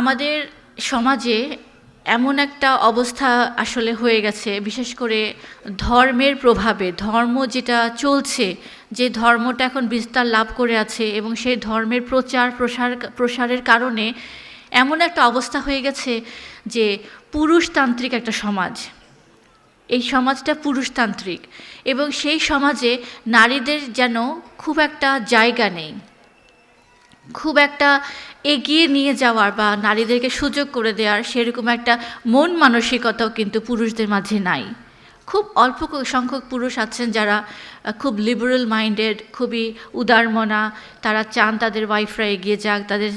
আমাদের সমাজে এমন একটা অবস্থা আসলে হয়ে গেছে, বিশেষ করে ধর্মের প্রভাবে, ধর্ম যেটা চলছে, যে ধর্মটা এখন বিস্তার লাভ করে আছে এবং সেই ধর্মের প্রচার, প্রসার, প্রসারের কারণে এমন একটা অবস্থা হয়ে গেছে যে পুরুষতান্ত্রিক একটা সমাজ, এই সমাজটা পুরুষতান্ত্রিক এবং সেই সমাজে নারীদের যেন খুব একটা জায়গা নেই, খুব একটা এগিয়ে নিয়ে যাওয়ার বা নারীদেরকে সুযোগ করে দেওয়ার সেরকম একটা মন মানসিকতাও কিন্তু পুরুষদের মাঝে নাই। খুব অল্প সংখ্যক পুরুষ আছেন যারা খুব লিবারেল মাইন্ডেড খুবই উদারমনা, তারা চান তাদের ওয়াইফরা এগিয়ে যাক, তাদের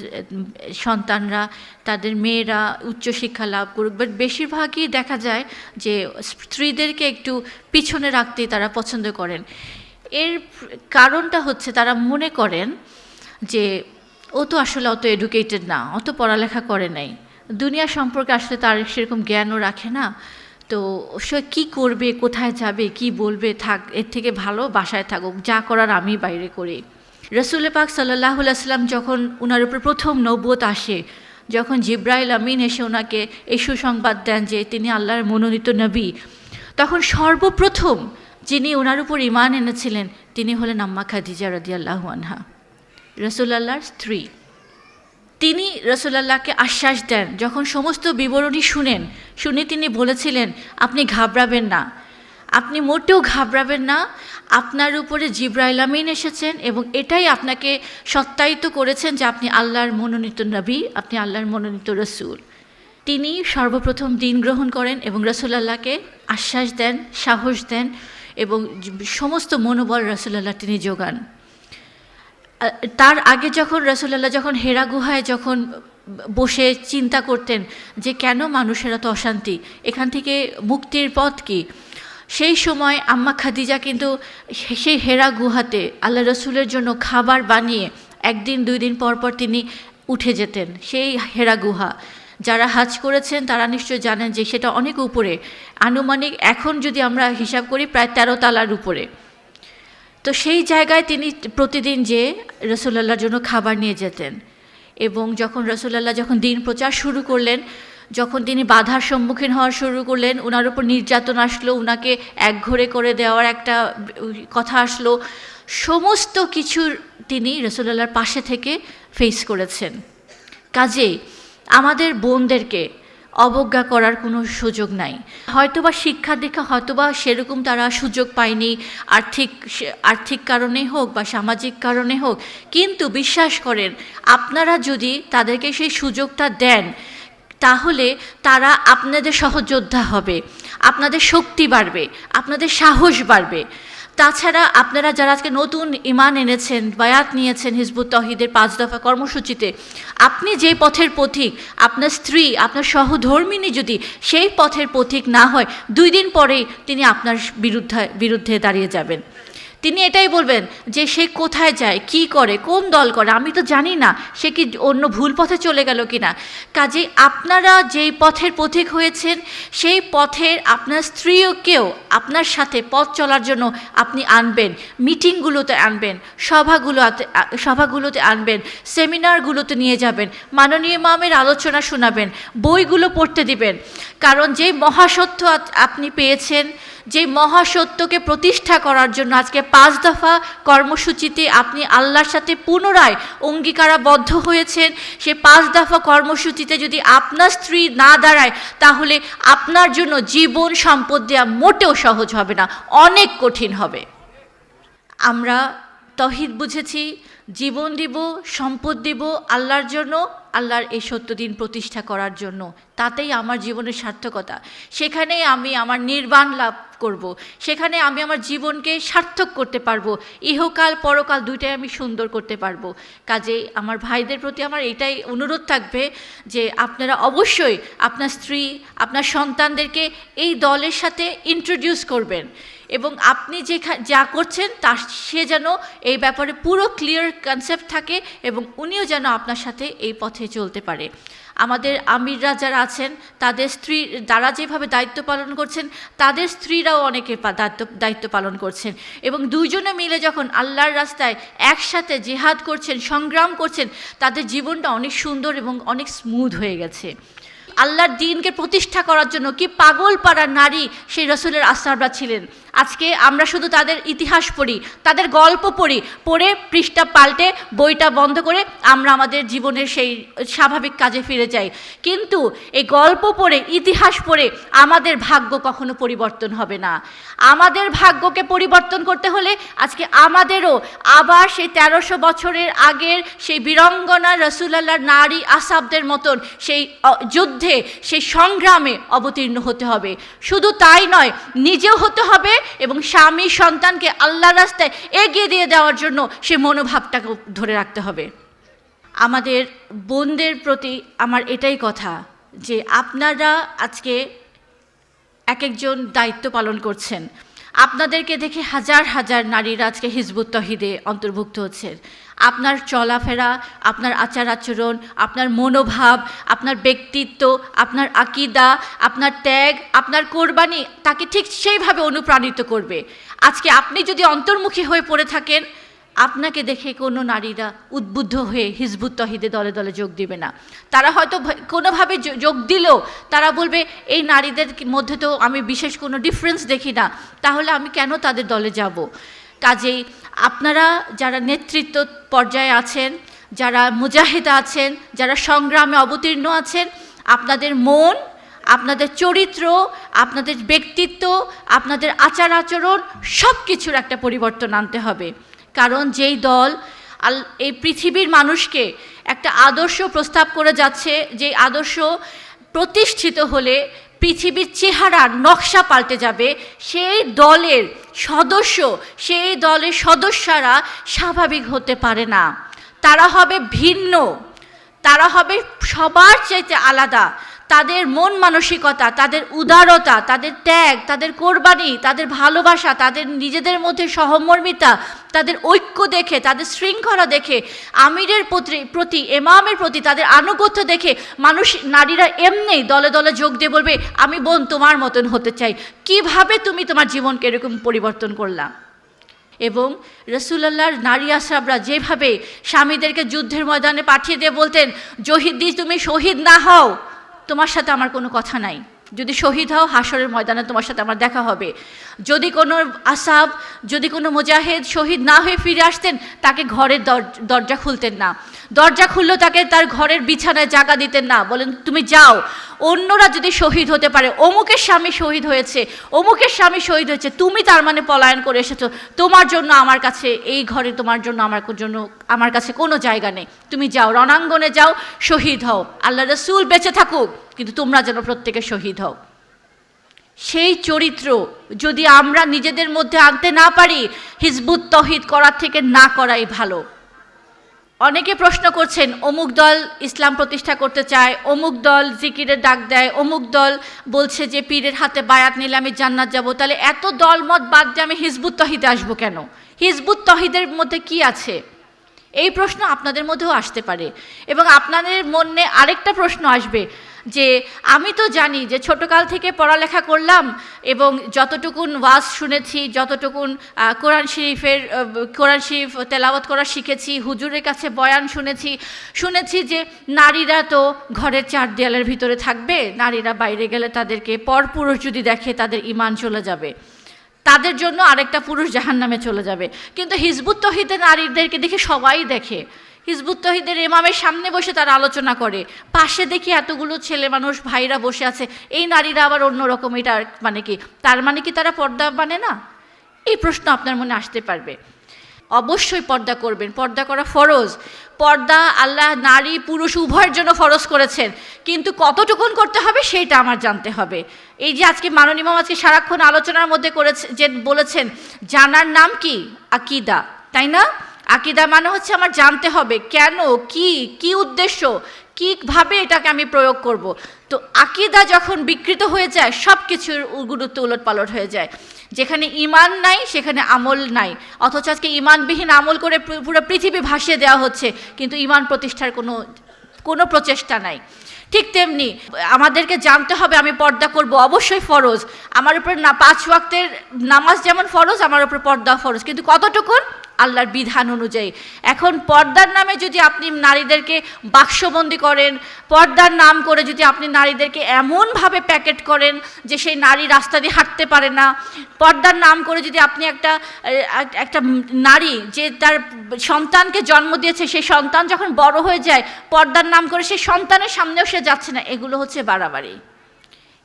সন্তানরা, তাদের মেয়েরা উচ্চশিক্ষা লাভ করুক। বাট বেশিরভাগই দেখা যায় যে স্ত্রীদেরকে একটু পিছনে রাখতেই তারা পছন্দ করেন। এর কারণটা হচ্ছে তারা মনে করেন যে ও তো আসলে অত এডুকেটেড না, অত পড়ালেখা করে নাই। দুনিয়া সম্পর্কে আসলে তার সেরকম জ্ঞানও রাখে না। তো সে কী করবে, কোথায় যাবে, কি বলবে, থাক, এর থেকে ভালো বাসায় থাকুক, যা করার আমি বাইরে করি। রসুল পাক সাল্লাহ আসলাম যখন ওনার উপর প্রথম নব্বত আসে, যখন জিব্রাইল আমিন এসে ওনাকে এই সুসংবাদ দেন যে তিনি আল্লাহর মনোনীত নবী, তখন সর্বপ্রথম যিনি ওনার উপর ইমান এনেছিলেন, তিনি হলেন আম্মা খাদিজা রাদিয়াল্লাহু আনহা। রসুলাল্লাহর স্ত্রী। তিনি রসুলাল্লাহকে আশ্বাস দেন, যখন সমস্ত বিবরণী শুনেন, শুনে তিনি বলেছিলেন, আপনি ঘাবড়াবেন না। আপনি মোটেও ঘাবড়াবেন না। আপনার উপরে জিব্রাইল আমিন এসেছেন এবং এটাই আপনাকে সত্যায়িত করেছেন যে আপনি আল্লাহর মনোনীত নবী, আপনি আল্লাহর মনোনীত রসুল। তিনি সর্বপ্রথম দিন গ্রহণ করেন এবং রসুলাল্লাহকে আশ্বাস দেন, সাহস দেন এবং সমস্ত মনোবল রসুলাল্লাহ তিনি যোগান। তার আগে যখন রসুল্লাহ যখন হেরা গুহায় যখন বসে চিন্তা করতেন যে কেন মানুষের এত অশান্তি, এখান থেকে মুক্তির পথ কি? সেই সময় আম্মা খাদিজা কিন্তু সেই হেরা গুহাতে আল্লাহ রসুলের জন্য খাবার বানিয়ে একদিন, দুই দিন পর পর তিনি উঠে যেতেন সেই হেরা গুহা। যারা হাজ করেছেন তারা নিশ্চয় জানেন যে সেটা অনেক উপরে। আনুমানিক এখন যদি আমরা হিসাব করি প্রায় তেরো তালার উপরে। তো সেই জায়গায় তিনি প্রতিদিন যে রসুল্লাহর জন্য খাবার নিয়ে যেতেন এবং যখন রসুল্লাহ যখন দিন প্রচার শুরু করলেন, যখন তিনি বাধার সম্মুখীন হওয়া শুরু করলেন ওনার উপর নির্যাতন আসলো ওনাকে একঘরে করে দেওয়ার একটা কথা আসলো, সমস্ত কিছুর তিনি রসুল্লাহর পাশে থেকে ফেস করেছেন। কাজেই আমাদের বোনদেরকে অবজ্ঞা করার কোনো সুযোগ নাই। হয়তোবা শিক্ষা দীক্ষা হয়তোবা সেরকম তারা সুযোগ পায়নি, আর্থিক আর্থিক কারণে হোক বা সামাজিক কারণে হোক। কিন্তু বিশ্বাস করেন, আপনারা যদি তাদেরকে সেই সুযোগটা দেন, তাহলে তারা আপনাদের সহযোদ্ধা হবে, আপনাদের শক্তি বাড়বে, আপনাদের সাহস বাড়বে। তাছাড়া আপনারা যারা আজকে নতুন ইমান এনেছেন, বায়াত নিয়েছেন হিজবুত তহিদের পাঁচ দফা কর্মসূচিতে, আপনি যে পথের পথিক, আপনার স্ত্রী, আপনার সহধর্মিনী যদি সেই পথের পথিক না হয়, দুই দিন পরেই তিনি আপনার বিরুদ্ধে বিরুদ্ধে দাঁড়িয়ে যাবেন। তিনি এটাই বলবেন যে সে কোথায় যায়, কি করে, কোন দল করে? আমি তো জানি না সে কি অন্য ভুল পথে চলে গেল কি না কাজেই আপনারা যেই পথের পথিক হয়েছেন, সেই পথের আপনার স্ত্রীকেও আপনার সাথে পথ চলার জন্য আপনি আনবেন, মিটিংগুলোতে আনবেন, সভাগুলোতে সভাগুলোতে আনবেন, সেমিনারগুলোতে নিয়ে যাবেন, মাননীয় মামের আলোচনা শোনাবেন, বইগুলো পড়তে দিবেন। কারণ যে মহাসত্য আপনি পেয়েছেন যে মহাসত্যকে প্রতিষ্ঠা করার জন্য আজকে পাঁচ দফা কর্মসূচিতে আপনি আল্লাহর সাথে পুনরায় অঙ্গীকারাবদ্ধ হয়েছেন, সে পাঁচ দফা কর্মসূচিতে যদি আপনার স্ত্রী না দাঁড়ায়, তাহলে আপনার জন্য জীবন সম্পদ দেওয়া মোটেও সহজ হবে না, অনেক কঠিন হবে। আমরা তহিদ বুঝেছি, জীবন দিব, সম্পদ দিব আল্লাহর জন্য, আল্লাহর এই সত্য দিন প্রতিষ্ঠা করার জন্য। তাতেই আমার জীবনের সার্থকতা। সেখানেই আমি আমার নির্বাণ লাভ করব। সেখানে আমি আমার জীবনকে সার্থক করতে পারব। ইহকাল, পরকাল দুইটাই আমি সুন্দর করতে পারব। কাজেই আমার ভাইদের প্রতি আমার এটাই অনুরোধ থাকবে যে আপনারা অবশ্যই আপনার স্ত্রী, আপনার সন্তানদেরকে এই দলের সাথে ইন্ট্রোডিউস করবেন এবং আপনি যে যা করছেন তা সে যেন এই ব্যাপারে পুরো ক্লিয়ার কনসেপ্ট থাকে এবং উনিও যেন আপনার সাথে এই পথে চলতে পারে। আমাদের আমিররা যারা আছেন, তাদের স্ত্রী, তারা যেভাবে দায়িত্ব পালন করছেন, তাদের স্ত্রীরাও অনেকে দায়িত্ব দায়িত্ব পালন করছেন। এবং দুজনে মিলে যখন আল্লাহর রাস্তায় একসাথে জেহাদ করছেন, সংগ্রাম করছেন, তাদের জীবনটা অনেক সুন্দর এবং অনেক স্মুথ হয়ে গেছে। আল্লাহর দিনকে প্রতিষ্ঠা করার জন্য কি পাগল পাড়া নারী সেই রসুলের আসাররা ছিলেন। আজকে আমরা শুধু তাদের ইতিহাস পড়ি তাদের গল্প পড়ি পড়ে পৃষ্ঠা পাল্টে বইটা বন্ধ করে আমরা আমাদের জীবনের সেই স্বাভাবিক কাজে ফিরে যাই। কিন্তু এই গল্প পড়ে ইতিহাস পড়ে আমাদের ভাগ্য কখনো পরিবর্তন হবে না। আমাদের ভাগ্যকে পরিবর্তন করতে হলে আজকে আমাদেরও আবার সেই তেরোশো বছরের আগের সেই বীরঙ্গনা রসুলাল্লাহ নারী আসাবদের মতন সেই অ, যুদ্ধে সেই সংগ্রামে অবতীর্ণ হতে হবে। শুধু তাই নয়, নিজেও হতে হবে এবং স্বামী সন্তানকে আল্লাহ রাস্তায় এগিয়ে দিয়ে দেওয়ার জন্য সে মনোভাবটাকে ধরে রাখতে হবে। আমাদের বোনদের প্রতি আমার এটাই কথা যে আপনারা আজকে এক একজন দায়িত্ব পালন করছেন। আপনাদেরকে দেখে হাজার হাজার নারীরা আজকে হিজবুত তহিদে অন্তর্ভুক্ত হচ্ছে। আপনার চলাফেরা, আপনার আচার আচরণ, আপনার মনোভাব, আপনার ব্যক্তিত্ব, আপনার আকিদা, আপনার ত্যাগ, আপনার কোরবানি, তাকে ঠিক সেইভাবে অনুপ্রাণিত করবে। আজকে আপনি যদি অন্তর্মুখী হয়ে পড়ে থাকেন আপনাকে দেখে কোনো নারীরা উদ্বুদ্ধ হয়ে হিজবুত তহিদে দলে দলে যোগ দিবে না। তারা হয়তো কোনোভাবে যোগ দিলেও তারা বলবে, এই নারীদের মধ্যে তো আমি বিশেষ কোনো ডিফারেন্স দেখি না। তাহলে আমি কেন তাদের দলে যাব? কাজেই আপনারা যারা নেতৃত্ব পর্যায়ে আছেন, যারা মুজাহিদা আছেন, যারা সংগ্রামে অবতীর্ণ আছেন, আপনাদের মন, আপনাদের চরিত্র, আপনাদের ব্যক্তিত্ব, আপনাদের আচার আচরণ সব কিছুর একটা পরিবর্তন আনতে হবে। কারণ যেই দল আল, এই পৃথিবীর মানুষকে একটা আদর্শ প্রস্তাব করে যাচ্ছে যে আদর্শ প্রতিষ্ঠিত হলে পৃথিবীর চেহারার নকশা পাল্টে যাবে, সেই দলের সদস্য, সেই দলের সদস্যরা স্বাভাবিক হতে পারে না। তারা হবে ভিন্ন, তারা হবে সবার চাইতে আলাদা। তাদের মন মানসিকতা, তাদের উদারতা, তাদের ত্যাগ, তাদের কোরবানি, তাদের ভালোবাসা, তাদের নিজেদের মধ্যে সহমর্মিতা, তাদের ঐক্য দেখে, তাদের শৃঙ্খলা দেখে, আমিরের প্রতি প্রতি, এমামের প্রতি তাদের আনুগত্য দেখে মানুষ, নারীরা এমনি দলে দলে যোগ দিয়ে বলবে, আমি বোন তোমার মতন হতে চাই। কীভাবে তুমি তোমার জীবনকে এরকম পরিবর্তন করলাম এবং রসুল্লাহর নারী আশরাবরা যেভাবে স্বামীদেরকে যুদ্ধের ময়দানে পাঠিয়ে দিয়ে বলতেন জহিদি তুমি শহীদ না হও। তোমার সাথে আমার কোনো কথা নাই। যদি শহীদ হও হাসরের ময়দানে তোমার সাথে আমার দেখা হবে। যদি কোনো আসাব, যদি কোনো মুজাহিদ শহীদ না হয়ে ফিরে আসতেন, তাকে ঘরের দর- দরজা খুলতেন না। দরজা খুললেও তাকে তার ঘরের বিছানায় জায়গা দিতেন না। বলেন, তুমি যাও। অন্যরা যদি শহীদ হতে পারে, অমুকের স্বামী শহীদ হয়েছে, অমুকের স্বামী শহীদ হয়েছে, তুমি তার মানে পলায়ন করে এসেছ। তোমার জন্য আমার কাছে, এই ঘরে তোমার জন্য আমার জন্য আমার কাছে কোনো জায়গা নেই। তুমি যাও, রণাঙ্গনে যাও, শহীদ হও। আল্লাহ রসুল বেঁচে থাকুক, কিন্তু তোমরা যেন প্রত্যেকে শহীদ হও। সেই চরিত্র যদি আমরা নিজেদের মধ্যে আনতে না পারি, হিজবুত তহিদ করার থেকে না করাই ভালো। অনেকে প্রশ্ন করছেন, অমুক দল ইসলাম প্রতিষ্ঠা করতে চায়, অমুক দল জিকিরের ডাক দেয়, অমুক দল বলছে যে পীরের হাতে বায়াত নিলে আমি জান্নাত যাব। তাহলে এত দল মত বাদ দিয়ে আমি হিজবুত তহিদে আসব কেন? হিজবুত তহিদের মধ্যে কি আছে? এই প্রশ্ন আপনাদের মধ্যেও আসতে পারে। এবং আপনাদের মনে আরেকটা প্রশ্ন আসবে যে আমি তো জানি যে ছোটকাল থেকে পড়ালেখা করলাম এবং যতটুকুন ওয়াজ শুনেছি, যতটুকুন কোরআন শরীফের কোরআন শরীফ তেলাওয়াত করা শিখেছি, হুজুরের কাছে বয়ান শুনেছি শুনেছি যে নারীরা তো ঘরের চার দেয়ালের ভিতরে থাকবে, নারীরা বাইরে গেলে তাদেরকে পরপুরুষ যদি দেখে তাদের ইমান চলে যাবে। তাদের জন্য আরেকটা পুরুষ জাহান নামে চলে যাবে। কিন্তু হিজবুত তহিদের নারীদেরকে দেখে সবাই দেখে। হিজবুত তহিদের এমামের সামনে বসে তারা আলোচনা করে। পাশে দেখি এতগুলো ছেলে মানুষ, ভাইরা বসে আছে। এই নারীরা আবার অন্যরকম এটা মানে কি? তার মানে কি তারা পর্দা মানে না? এই প্রশ্ন আপনার মনে আসতে পারবে। অবশ্যই পর্দা করবেন। পর্দা করা ফরজ। পর্দা আল্লাহ নারী, পুরুষ উভয়ের জন্য ফরজ করেছেন। কিন্তু কতটুকুন করতে হবে সেইটা আমার জানতে হবে। এই যে আজকে মাননীয় আজকে সারাক্ষণ আলোচনার মধ্যে করেছে যে বলেছেন, জানার নাম কি? আকিদা। তাই না? আকিদা মানে হচ্ছে আমার জানতে হবে কেন, কি কি উদ্দেশ্য, কীভাবে এটাকে আমি প্রয়োগ করব। তো আকিদা যখন বিকৃত হয়ে যায় সব কিছুর গুরুত্ব উলট পালট হয়ে যায়। যেখানে ইমান নাই, সেখানে আমল নাই। অথচ আজকে ইমানবিহীন আমল করে পুরো পৃথিবী ভাসিয়ে দেওয়া হচ্ছে, কিন্তু ইমান প্রতিষ্ঠার কোনো কোনো প্রচেষ্টা নাই। ঠিক তেমনি আমাদেরকে জানতে হবে আমি পর্দা করব। অবশ্যই ফরজ। আমার উপর না, পাঁচ ওয়াক্তের নামাজ যেমন ফরজ, আমার উপর পর্দা ফরজ। কিন্তু কতটুকুন? আল্লাহর বিধান অনুযায়ী। এখন পর্দার নামে যদি আপনি নারীদেরকে বাক্সবন্দি করেন, পর্দার নাম করে যদি আপনি নারীদেরকে এমনভাবে প্যাকেট করেন যে সেই নারী রাস্তা দিয়ে হাঁটতে পারে না, পর্দার নাম করে যদি আপনি একটা একটা নারী যে তার সন্তানকে জন্ম দিয়েছে সেই সন্তান যখন বড় হয়ে যায়, পর্দার নাম করে সেই সন্তানের সামনেও সে যাচ্ছে না, এগুলো হচ্ছে বাড়াবাড়ি।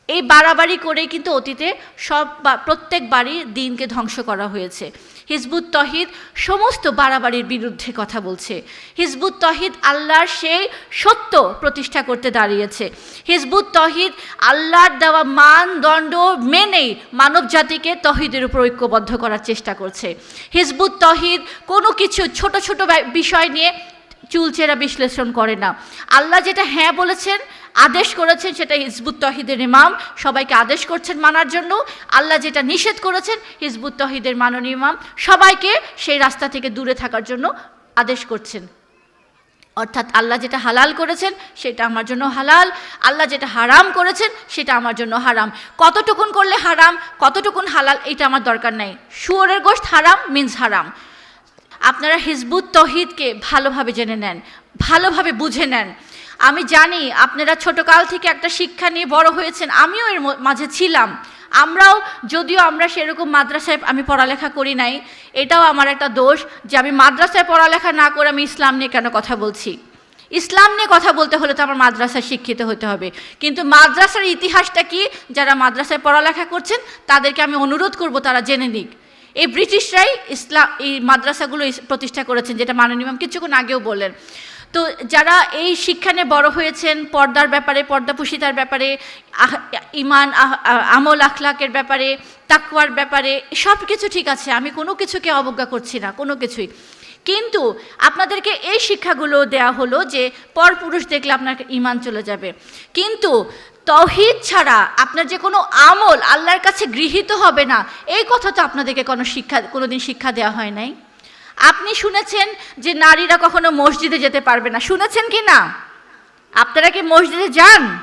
এই বাড়াবাড়ি করেই কিন্তু অতীতে সব প্রত্যেক বাড়ি দিনকে ধ্বংস করা হয়েছে। হিজবুত তহিদ সমস্ত বাড়াবাড়ির বিরুদ্ধে কথা বলছে। হিজবুত তহিদ আল্লাহর সেই সত্য প্রতিষ্ঠা করতে দাঁড়িয়েছে। হিজবুত তহিদ আল্লাহর দেওয়া মানদণ্ড মেনেই মানব জাতিকে তহিদের উপর ঐক্যবদ্ধ করার চেষ্টা করছে। হিজবুত তহিদ কোনো কিছু ছোট ছোট বিষয় নিয়ে চুলচেরা বিশ্লেষণ করে না। আল্লাহ যেটা হ্যাঁ বলেছেন, আদেশ করেছেন, সেটা হিজবুত তহিদের ইমাম। সবাইকে আদেশ করছেন মানার জন্য। আল্লাহ যেটা নিষেধ করেছেন, হিজবুত তহিদের মাননীয় ইমাম। সবাইকে সেই রাস্তা থেকে দূরে থাকার জন্য আদেশ করছেন। অর্থাৎ আল্লাহ যেটা হালাল করেছেন, সেটা আমার জন্য হালাল। আল্লাহ যেটা হারাম করেছেন, সেটা আমার জন্য হারাম। কতটুকুন করলে হারাম, কতটুকুন হালাল, এটা আমার দরকার নাই। শুয়োরের গোশত হারাম মিন্স হারাম। আপনারা হিজবুত তহিদকে ভালোভাবে জেনে নেন, ভালোভাবে বুঝে নেন। আমি জানি আপনারা ছোটকাল থেকে একটা শিক্ষা নিয়ে বড় হয়েছেন, আমিও এর মাঝে ছিলাম। আমরাও, যদিও আমরা সেরকম মাদ্রাসায় আমি পড়ালেখা করি নাই, এটাও আমার একটা দোষ যে আমি মাদ্রাসায় পড়ালেখা না করে আমি ইসলাম নিয়ে কেন কথা বলছি। ইসলাম নিয়ে কথা বলতে হলে তো আমার মাদ্রাসায় শিক্ষিত হতে হবে। কিন্তু মাদ্রাসার ইতিহাসটা কি? যারা মাদ্রাসায় পড়ালেখা করছেন, তাদেরকে আমি অনুরোধ করব তারা জেনে নিক। এই ব্রিটিশরাই ইসলাম, এই মাদ্রাসাগুলো প্রতিষ্ঠা করেছেন, যেটা মাননীয় ইমাম কিছুক্ষণ আগেও বললেন। তো যারা এই শিক্ষা নিয়ে বড় হয়েছেন, পর্দার ব্যাপারে পর্দাপুষিতার ব্যাপারে ইমান আমল আখলাকের ব্যাপারে তাকুয়ার ব্যাপারে, সব কিছু ঠিক আছে, আমি কোনো কিছুকে অবজ্ঞা করছি না, কোনো কিছুই। কিন্তু আপনাদেরকে এই শিক্ষাগুলো দেয়া হলো যে পরপুরুষ দেখলে আপনার ইমান চলে যাবে। কিন্তু তহিদ ছাড়া আপনার যে কোনো আমল আল্লাহর কাছে গৃহীত হবে না। এই কথা তো আপনাদেরকে কোনো শিক্ষা, কোনোদিন শিক্ষা দেওয়া হয় নাই। আপনি শুনেছেন যে নারীরা কখনো মসজিদে যেতে পারবে না। শুনেছেন কি না? আপনারা কি মসজিদে যান?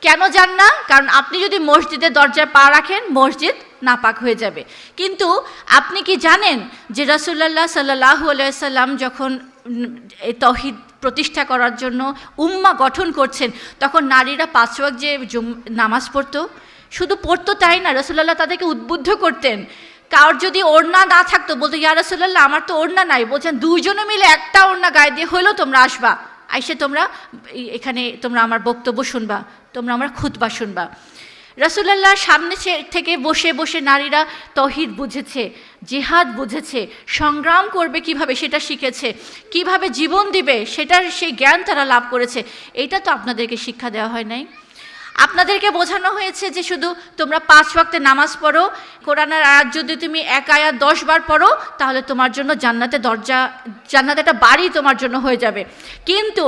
কেন যান না? কারণ আপনি যদি মসজিদের দরজায় পা রাখেন, মসজিদ নাপাক হয়ে যাবে। কিন্তু আপনি কি জানেন যে রাসুল্লাহ সাল্লাহ সাল্লাম যখন তহিদ প্রতিষ্ঠা করার জন্য উম্মা গঠন করছেন। তখন নারীরা পাঁচ ওয়াক্ত যে নামাজ পড়তো, শুধু পড়তো তাই না? রসুল্লাহ তাদেরকে উদ্বুদ্ধ করতেন। কার যদি ওড়না না থাকতো, বলতো, ইয়া রসুল্লাহ আমার তো ওড়না নাই। বলছেন, দুইজনে মিলে একটা ওড়না গায়ে দিয়ে হলেও তোমরা আসবা। আইসে তোমরা এখানে তোমরা আমার বক্তব্য শুনবা, তোমরা আমার খুতবা শুনবা। রসুল্লাহ সামনে থেকে বসে বসে নারীরা তহিদ বুঝেছে, জেহাদ বুঝেছে, সংগ্রাম করবে কীভাবে সেটা শিখেছে, কীভাবে জীবন দিবে সেটার সেই জ্ঞান তারা লাভ করেছে। এটা তো আপনাদেরকে শিক্ষা দেওয়া হয় নাই। আপনাদেরকে বোঝানো হয়েছে যে শুধু তোমরা পাঁচ ওয়াক্তে নামাজ পড়ো কোরআনের আয়াত যদি তুমি এক আয়াত দশ বার পড়ো, তাহলে তোমার জন্য জান্নাতে দরজা, জান্নাতে একটা বাড়ি তোমার জন্য হয়ে যাবে। কিন্তু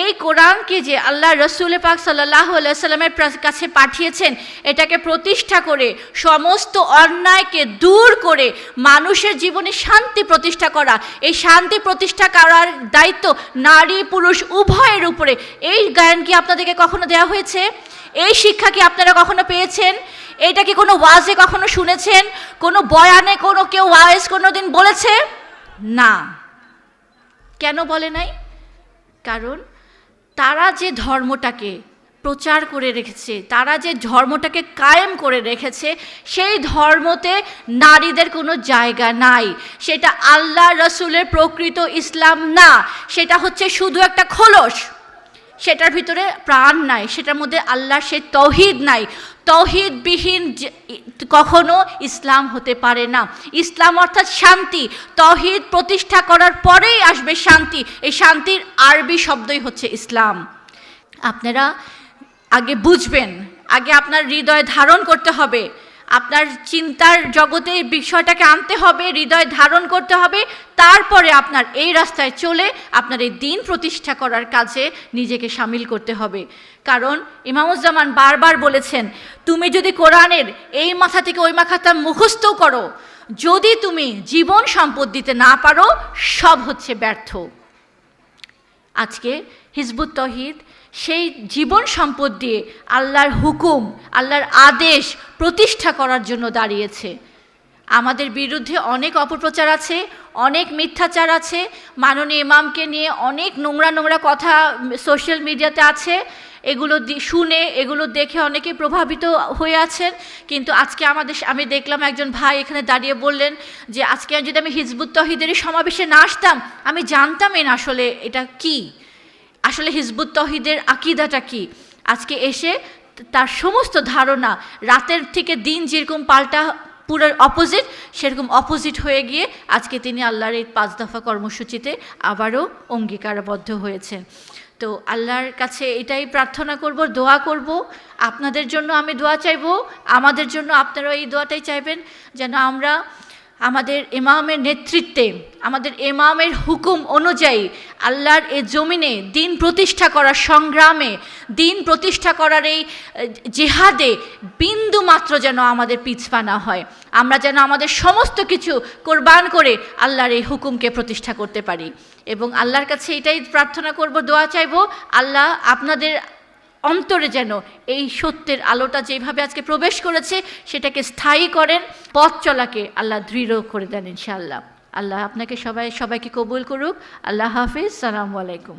এই কোরআনকে যে আল্লাহ রসুল পাক সাল্লাহ সাল্লামের কাছে পাঠিয়েছেন, এটাকে প্রতিষ্ঠা করে, সমস্ত অন্যায়কে দূর করে মানুষের জীবনে শান্তি প্রতিষ্ঠা করা। এই শান্তি প্রতিষ্ঠা করার দায়িত্ব নারী পুরুষ উভয়ের উপরে। এই জ্ঞান কি আপনাদেরকে কখনো দেওয়া হয়েছে? এই শিক্ষা কি আপনারা কখনো পেয়েছেন? এটা কি কোনো ওয়াজে কখনো শুনেছেন? কোনো বয়ানে কোনো কেউ ওয়াজ কোনো দিন বলেছে? না। কেন বলে নাই? কারণ তারা যে ধর্মটাকে প্রচার করে রেখেছে, তারা যে ধর্মটাকে কায়েম করে রেখেছে, সেই ধর্মতে নারীদের কোনো জায়গা নাই। সেটা আল্লাহ রসুলের প্রকৃত ইসলাম না। সেটা হচ্ছে শুধু একটা খোলস। সেটার ভিতরে প্রাণ নাই, সেটার মধ্যে আল্লাহর সে তৌহিদ নাই। তৌহিদবিহীন কখনো ইসলাম হতে পারে না। ইসলাম অর্থাৎ শান্তি। তৌহিদ প্রতিষ্ঠা করার পরেই আসবে শান্তি। এই শান্তির আরবি শব্দই হচ্ছে ইসলাম। আপনারা আগে বুঝবেন, আগে আপনার হৃদয় ধারণ করতে হবে। আপনার চিন্তার জগতে বিষয়টাকে আনতে হবে, হৃদয় ধারণ করতে হবে, তারপরে আপনার এই রাস্তায় চলে আপনার এই দিন প্রতিষ্ঠা করার কাজে নিজেকে সামিল করতে হবে। কারণ ইমামুজ্জামান বারবার বলেছেন, তুমি যদি কোরআনের এই মাথা থেকে ওই মাথাটা মুখস্থ করো, যদি তুমি জীবন সম্পদ দিতে না পারো, সব হচ্ছে ব্যর্থ। আজকে হিজবুত তহিদ সেই জীবন সম্পদ দিয়ে আল্লাহর হুকুম, আল্লাহর আদেশ প্রতিষ্ঠা করার জন্য দাঁড়িয়েছে। আমাদের বিরুদ্ধে অনেক অপপ্রচার আছে, অনেক মিথ্যাচার আছে, মাননীয় ইমামকে নিয়ে অনেক নোংরা নোংরা কথা সোশ্যাল মিডিয়াতে আছে। এগুলো শুনে, এগুলো দেখে অনেকে প্রভাবিত হয়ে আছেন। কিন্তু আজকে আমাদের আমি দেখলাম একজন ভাই এখানে দাঁড়িয়ে বললেন যে, আজকে যদি আমি হিজবুত তহিদের সমাবেশে না আসতাম, আমি জানতামই না আসলে এটা কি। আসলে হিজবুত তহিদের আকিদাটা কি? আজকে এসে তার সমস্ত ধারণা রাতের থেকে দিন যেরকম পাল্টা পুরো অপোজিট সেরকম অপোজিট হয়ে গিয়ে আজকে তিনি আল্লাহর এই পাঁচ দফা কর্মসূচিতে আবারও অঙ্গীকারবদ্ধ হয়েছেন তো আল্লাহর কাছে এটাই প্রার্থনা করব, দোয়া করব। আপনাদের জন্য আমি দোয়া চাইব, আমাদের জন্য আপনারা এই দোয়াটাই চাইবেন, যেন আমরা আমাদের ইমামের নেতৃত্বে, আমাদের ইমামের হুকুম অনুযায়ী আল্লাহর এ জমিনে দিন প্রতিষ্ঠা করার সংগ্রামে, দিন প্রতিষ্ঠা করার এই জেহাদে বিন্দু মাত্র যেন আমাদের পিছপা না হয়। আমরা যেন আমাদের সমস্ত কিছু কোরবান করে আল্লাহর এই হুকুমকে প্রতিষ্ঠা করতে পারি। এবং আল্লাহর কাছে এটাই প্রার্থনা করব, দোয়া চাইব, আল্লাহ আপনাদের অন্তরে যেন এই সত্যের আলোটা যেভাবে আজকে প্রবেশ করেছে, সেটাকে স্থায়ী করেন, পথ চলাকে আল্লাহ দৃঢ় করে দেন ইনশাআল্লাহ। আল্লাহ আপনাকে সবাই, সবাইকে কবুল করুক। আল্লাহ হাফিজ। সালামু আলাইকুম।